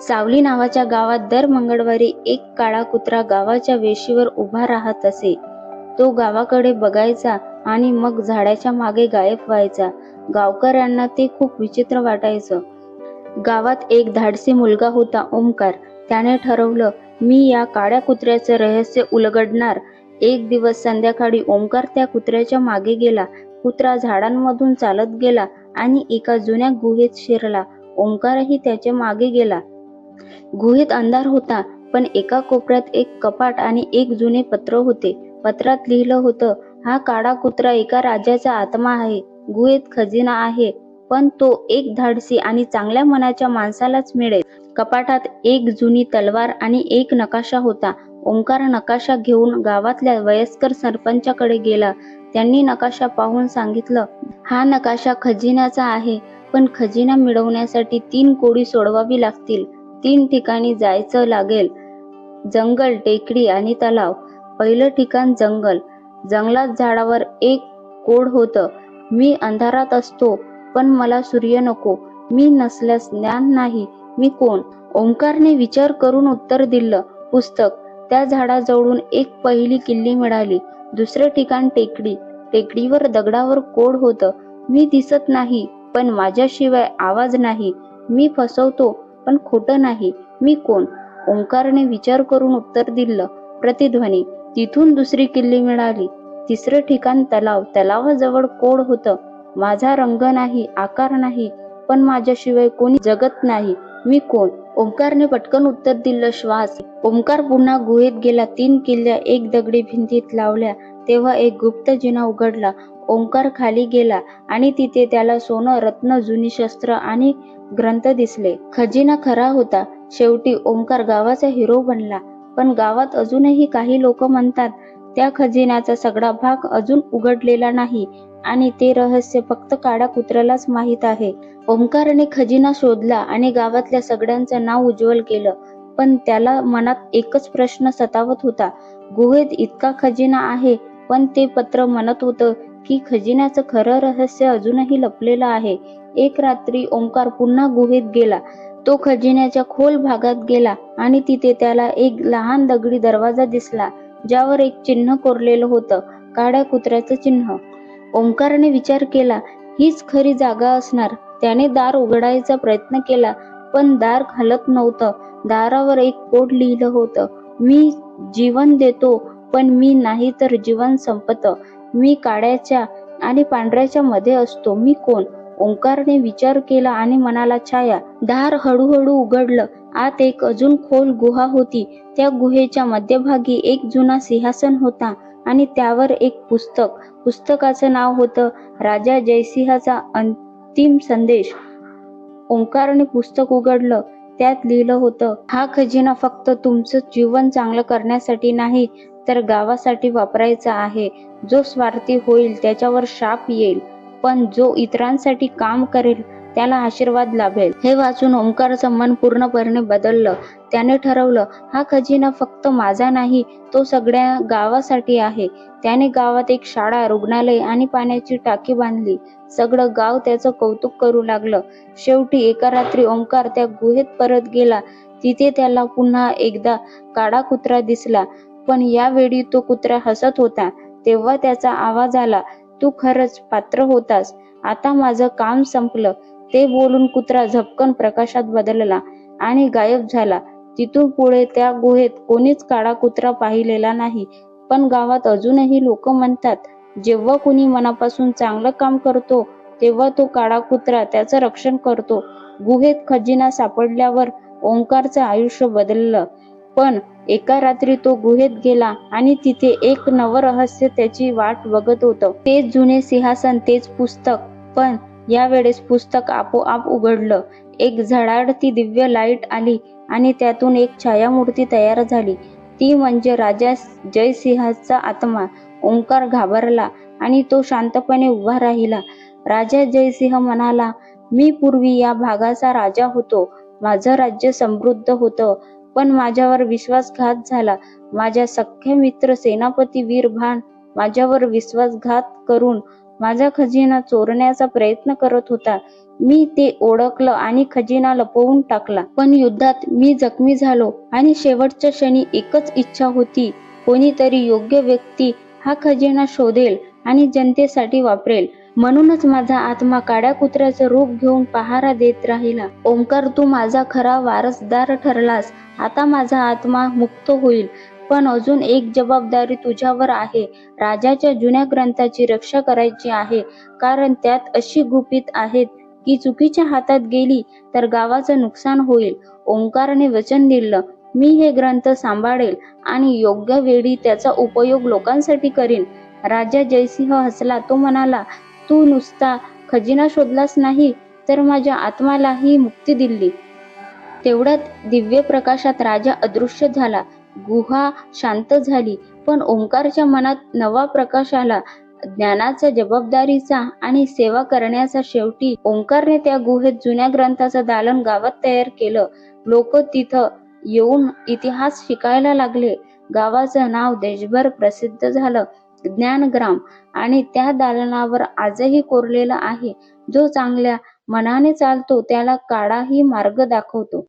सावली नावाच्या गावात दर मंगळवारी एक काळा कुत्रा गावाच्या वेशीवर उभा राहत असे. तो गावाकडे बघायचा आणि मग झाडाच्या मागे गायब व्हायचा. गावकऱ्यांना ते खूप विचित्र वाटायचं. गावात एक धाडसी मुलगा होता ओमकार. त्याने ठरवलं मी या काळ्या कुत्र्याचे रहस्य उलगडणार. एक दिवस संध्याकाळी ओमकार त्या कुत्र्याच्या मागे गेला. कुत्रा झाडांमधून चालत गेला आणि एका जुन्या गुहेत शिरला. ओंकारही त्याच्यामागे गेला. गुहेत अंधार होता पण एका कोपऱ्यात एक कपाट आणि एक जुने पत्र होते. पत्रात लिहिलं होतं हा काळा कुत्रा एका राजाचा आत्मा आहे गुहेत खजिना आहे पण तो एक धाडसी आणि चांगल्या मनाच्या माणसालाच मिळेल. कपाटात एक जुनी तलवार आणि एक नकाशा होता. ओंकार नकाशा घेऊन गावातल्या वयस्कर सरपंचाकडे गेला. त्यांनी नकाशा पाहून सांगितलं हा नकाशा खजिन्याचा आहे पण खजिना मिळवण्यासाठी तीन कोडी सोडवावी लागतील. तीन ठिकाणी जायचं लागेल. जंगल टेकडी आणि तलाव. पहिलं ठिकाण जंगल. जंगलात झाडावर एक कोड होतं मी अंधारात असतो पण मला सूर्य नको. मी नसल्यास ज्ञान नाही. मी कोण? ओंकारने विचार करून उत्तर दिलं पुस्तक. त्या झाडाजवळून एक पहिली किल्ली मिळाली. दुसरं ठिकाण टेकडी. टेकडीवर दगडावर कोड होतं मी दिसत नाही पण माझ्याशिवाय आवाज नाही. मी फसवतो पण खोटं नाही. मी कोण? ओंकारने विचार करून उत्तर दिलं. प्रतिध्वनी. तिथून दुसरी किल्ली मिळाली. तिसरं ठिकाण तलाव. तलावाजवळ कोड होतं. माझा रंग नाही आकार नाही पण माझ्याशिवाय कोणी जगत नाही. मी कोण? ओंकारने पटकन उत्तर दिलं श्वास. ओंकार पुन्हा गुहेत गेला. तीन किल्ल्या एक दगडी भिंतीत लावल्या. तेव्हा एक गुप्त जिना उघडला. ओंकार खाली गेला आणि तिथे त्याला सोनं रत्न जुनी शस्त्र आणि ग्रंथ दिसले. खजिना खरा होता. शेवटी ओंकार गावाचा हिरो बनला. पण गावात अजूनही काही लोक म्हणतात त्या खजिन्याचा सगळा भाग अजून उघडलेला नाही आणि ते रहस्य फक्त काळ्या कुत्र्यालाच माहीत आहे. ओंकारने खजिना शोधला आणि गावातल्या सगळ्यांचं नाव उज्ज्वल केलं. पण त्याला मनात एकच प्रश्न सतावत होता. गुहेत इतका खजिना आहे पण ते पत्र म्हणत होतं की खजिन्याचं खरं रहस्य अजूनही लपलेलं आहे. एक रात्री ओंकार पुन्हा गुहेत गेला. तो खजिन्याच्या खोल भागात गेला आणि तिथे त्याला एक लहान दगडी दरवाजा दिसला ज्यावर एक चिन्ह कोरलेलं होतं काळ्या कुत्र्याचं चिन्ह. ओंकारने विचार केला हीच खरी जागा असणार त्याने दार उघडायचा प्रयत्न केला पण दार हलत नव्हतं. दारावर एक कोड लिहिलं होतं मी जीवन देतो पण मी नाही तर जीवन संपत. मी काळ्याच्या आणि पांढऱ्याच्या मध्ये असतो. मी कोण? ओंकारने विचार केला आणि मनाला छाया. दार हळूहळू उघडलं. आत एक अजून खोल गुहा होती. त्या गुहेच्या मध्यभागी एक जुना सिंहासन होता आणि त्यावर एक पुस्तक. पुस्तकाचं नाव होतं राजा जयसिंहाचा अंतिम संदेश. ओंकारने पुस्तक उघडलं. त्यात लिहिलं होतं हा खजिना फक्त तुमचं जीवन चांगलं करण्यासाठी नाही तर गावासाठी वापरायचा आहे. जो स्वार्थी होईल त्याच्यावर शाप येईल. पण जो इतरांसाठी काम करेल त्याला आशीर्वाद लाभेल. हे वाचून ओंकारचं मन पूर्णपणे बदललं. त्याने ठरवलं हा खजिना फक्त माझा नाही तो सगळ्या गावासाठी आहे. त्याने गावात एक शाळा रुग्णालय आणि पाण्याची टाकी बांधली. सगळं गाव त्याचं कौतुक करू लागलं. शेवटी एका रात्री ओंकार त्या गुहेत परत गेला. तिथे त्याला पुन्हा एकदा काळा कुत्रा दिसला. पण यावेळी तो कुत्रा हसत होता. तेव्हा त्याचा आवाज आला तू खरंच पात्र होतास. आता माझं काम संपलं. ते बोलून कुत्रा झपकन प्रकाशात बदलला आणि गायब झाला. तिथून पुढे त्या गुहेत कोणीच काळा कुत्रा पाहिलेला नाही. पण गावात अजूनही लोक म्हणतात जेव्हा कुणी मनापासून चांगलं काम करतो तेव्हा तो काळा कुत्रा त्याचं रक्षण करतो. गुहेत खजिना सापडल्यावर ओंकारचं आयुष्य बदललं. पण एका रात्री तो गुहेत गेला आणि तिथे एक नवरहस्य त्याची वाट बघत होतं. तेच जुने सिंहासन तेच पुस्तक. पण यावेळेस पुस्तक आपोआप उघडलं. एक झडाडती दिव्य लाइट आली आणि त्यातून एक छायामूर्ती तयार झाली. ती म्हणजे राजा जयसिंहाचा आत्मा. ओंकार घाबरला आणि तो शांतपणे उभा राहिला. राजा जयसिंह म्हणाला मी पूर्वी या भागाचा राजा होतो. माझं राज्य समृद्ध होतं. पण माझ्यावर विश्वासघात झाला. माझ्या सख्खे मित्र सेनापती वीरभान माझ्यावर विश्वासघात करून माझा खजिना चोरण्याचा प्रयत्न करत होता. मी ते ओळखलं आणि खजिना लपवून टाकला. पण युद्धात मी जखमी झालो आणि शेवटच्या क्षणी एकच इच्छा होती कोणीतरी योग्य व्यक्ती हा खजिना शोधेल. आणि जनतेसाठी वापरेल. म्हणूनच माझा आत्मा काड्या कुत्र्याचं रूप घेऊन पहारा देत राहिला. ओंकार तू माझा खरा वारसदार ठरलास. आता माझा आत्मा मुक्त होईल. पण अजून एक जबाबदारी तुझ्यावर आहे. राजाच्या जुन्या ग्रंथाची रक्षा करायची आहे. कारण त्यात अशी गुपित आहेत की चुकीच्या हातात गेली तर गावाचं नुकसान होईल. ओंकारने वचन दिलं मी हे ग्रंथ सांभाळेल आणि योग्य वेळी त्याचा उपयोग लोकांसाठी करीन. राजा जयसिंह हसला. तो म्हणाला तू नुसता खजिना शोधलाच नाही तर माझ्या आत्मालाही मुक्ती दिली. तेवढ्यात दिव्य प्रकाशात राजा अदृश्य झाला. गुहा शांत झाली पण ओंकारच्या मनात नवा प्रकाश आला. ज्ञानाचा जबाबदारीचा आणि सेवा करण्याचा शेवटी ओंकारने त्या गुहेत जुन्या ग्रंथाचं दालन गावात तयार केलं. लोक तिथं येऊन इतिहास शिकायला लागले. गावाचं नाव देशभर प्रसिद्ध झालं. ज्ञानग्राम आणि त्या दालनावर आजही कोरलेला आहे. जो चांगल्या मनाने चालतो त्याला काळाही मार्ग दाखवतो.